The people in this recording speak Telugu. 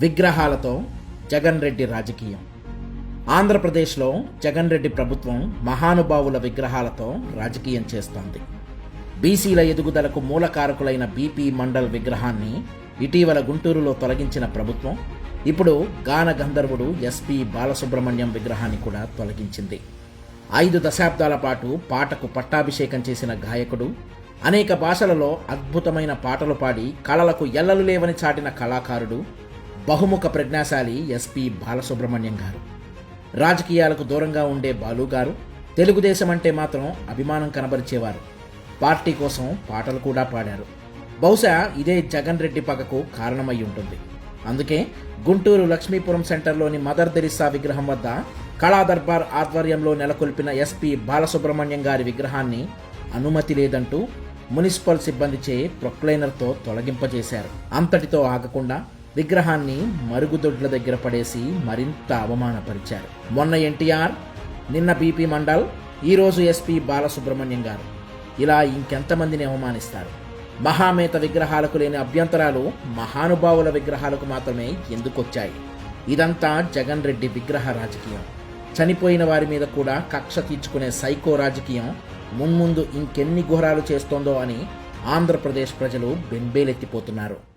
విగ్రహాలతో జగన్ రెడ్డి రాజకీయం. ఆంధ్రప్రదేశ్లో జగన్ రెడ్డి ప్రభుత్వం మహానుభావుల విగ్రహాలతో రాజకీయం చేస్తోంది. బీసీల ఎదుగుదలకు మూలకారకులైన బీపీ మండల్ విగ్రహాన్ని ఇటీవల గుంటూరులో తొలగించిన ప్రభుత్వం ఇప్పుడు గాన గంధర్వుడు ఎస్పి బాలసుబ్రహ్మణ్యం విగ్రహాన్ని కూడా తొలగించింది. ఐదు దశాబ్దాల పాటు పాటకు పట్టాభిషేకం చేసిన గాయకుడు అనేక భాషలలో అద్భుతమైన పాటలు పాడి కళలకు ఎల్లలు లేవని చాటిన కళాకారుడు బహుముఖ ప్రజ్ఞాశాలి ఎస్పి బాలసుబ్రహ్మణ్యం గారు. రాజకీయాలకు దూరంగా ఉండే బాలు గారు తెలుగుదేశం అంటే మాత్రం అభిమానం కనబరిచేవారు. పార్టీ కోసం పాటలు కూడా పాడారు. బహుశా ఇదే జగన్ రెడ్డి పగకు కారణమై ఉంటుంది. అందుకే గుంటూరు లక్ష్మీపురం సెంటర్లోని మదర్ తెరిసా విగ్రహం వద్ద కళా దర్బార్ ఆధ్వర్యంలో నెలకొల్పిన ఎస్పీ బాలసుబ్రహ్మణ్యం గారి విగ్రహాన్ని అనుమతి లేదంటూ మున్సిపల్ సిబ్బందిచే ప్రొక్లైనర్తో తొలగింపజేశారు. అంతటితో ఆగకుండా విగ్రహాన్ని మరుగుదొడ్ల దగ్గర పడేసి మరింత అవమానపరిచారు. మొన్న ఎన్టీఆర్ నిన్న బీపీ మండల్ ఈరోజు ఎస్పీ బాలసుబ్రహ్మణ్యం గారు. ఇలా ఇంకెంతమందిని అవమానిస్తారు? మహామేత విగ్రహాలకు లేని అభ్యంతరాలు మహానుభావుల విగ్రహాలకు మాత్రమే ఎందుకొచ్చాయి? ఇదంతా జగన్ రెడ్డి విగ్రహ రాజకీయం. చనిపోయిన వారి మీద కూడా కక్ష తీర్చుకునే సైకో రాజకీయం మున్ముందు ఇంకెన్ని ఘోరాలు చేస్తోందో అని ఆంధ్రప్రదేశ్ ప్రజలు బెంబేలెత్తిపోతున్నారు.